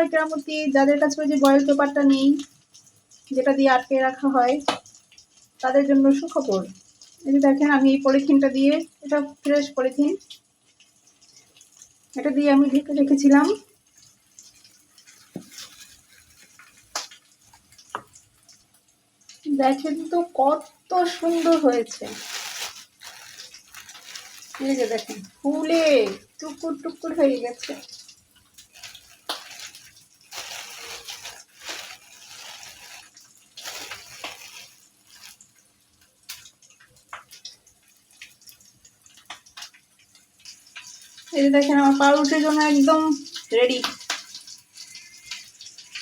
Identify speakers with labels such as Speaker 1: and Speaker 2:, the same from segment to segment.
Speaker 1: আমার কেরামতি, যাদের কাছে ওই যে বয়েল পেপারটা নেই, যেটা দিয়ে আটকে রাখা হয়, তাদের জন্য সুখবর। এই যে দেখেন, আমি এই পলিথিনটা দিয়ে, এটা ফ্রেশ পলিথিন। এটা দিয়ে আমি ঢেকে রেখেছিলাম। দেখেন তো কত সুন্দর হয়েছে। এই যে দেখেন, ফুলে টুকুর টুকুর হয়ে গেছে। এই যে দেখেন, আমার পাউরুটির জন্য একদম রেডি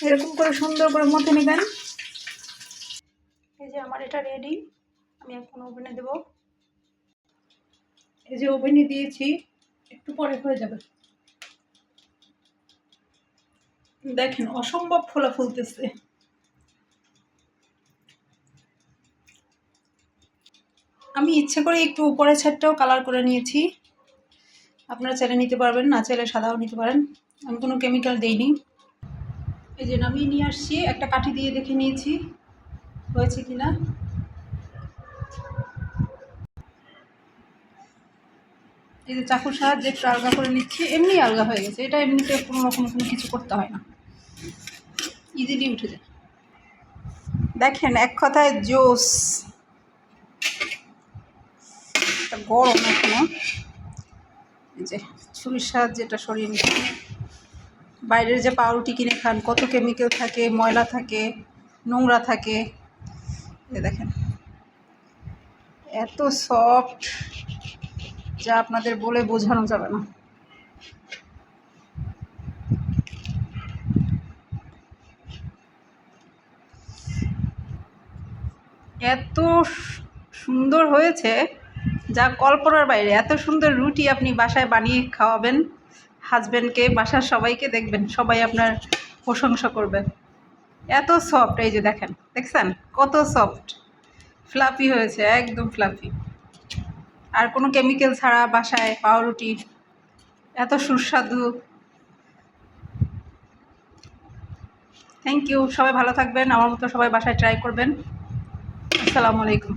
Speaker 1: এরকম করে সুন্দর করে মথে নেবেন। এই যে আমার এটা রেডি আমি এখন ওভেনে দেব। এই যে ওভেনে দিয়েছি, একটু পরে হয়ে যাবে। দেখেন, অসম্ভব ফোলা ফুলতেছে। আমি ইচ্ছে করে একটু উপরের ছাদটাও কালার করে নিয়েছি। আপনারা চাইলে নিতে পারবেন, না চাইলে সাদাও নিতে পারেন। আমি কোনো কেমিক্যাল দেইনি। এই যে নামিয়ে নিয়ে আসছি, একটা কাঠি দিয়ে দেখে নিয়েছি। হয়েছে কি না এই যে চাকুর সাহায্যে একটু আলগা করে নিচ্ছি, এমনি আলগা হয়ে গেছে। এটা এমনিতে কোনো রকম কোনো কিছু করতে হয় না। ইজিলি উঠে যায়। দেখেন, এক কথায় জোস। গরম এখনও। যে ছুরির সাহায্যে এটা সরিয়ে বাইরের যে পাউরুটি কিনে খান, কত কেমিক্যাল থাকে, ময়লা থাকে, নোংরা থাকে। এই দেখেন, এত সফট যা আপনাদের বলে বোঝানো যাবে না। এত সুন্দর হয়েছে। যা কল্পনার বাইরে। এত সুন্দর রুটি আপনি বাসায় বানিয়ে খাওয়াবেন হাজব্যান্ডকে বাসার সবাইকে দেখবেন, সবাই আপনার প্রশংসা করবে। এত সফট এই যে দেখেন, দেখছেন? কত সফট ফ্লাফি হয়েছে, একদম ফ্লাফি আর কোনো কেমিক্যাল ছাড়া বাসায় পাউরুটি, এত সুস্বাদু। থ্যাংক ইউ সবাই ভালো থাকবেন, আমার মতো সবাই বাসায় ট্রাই করবেন। আসসালামু আলাইকুম।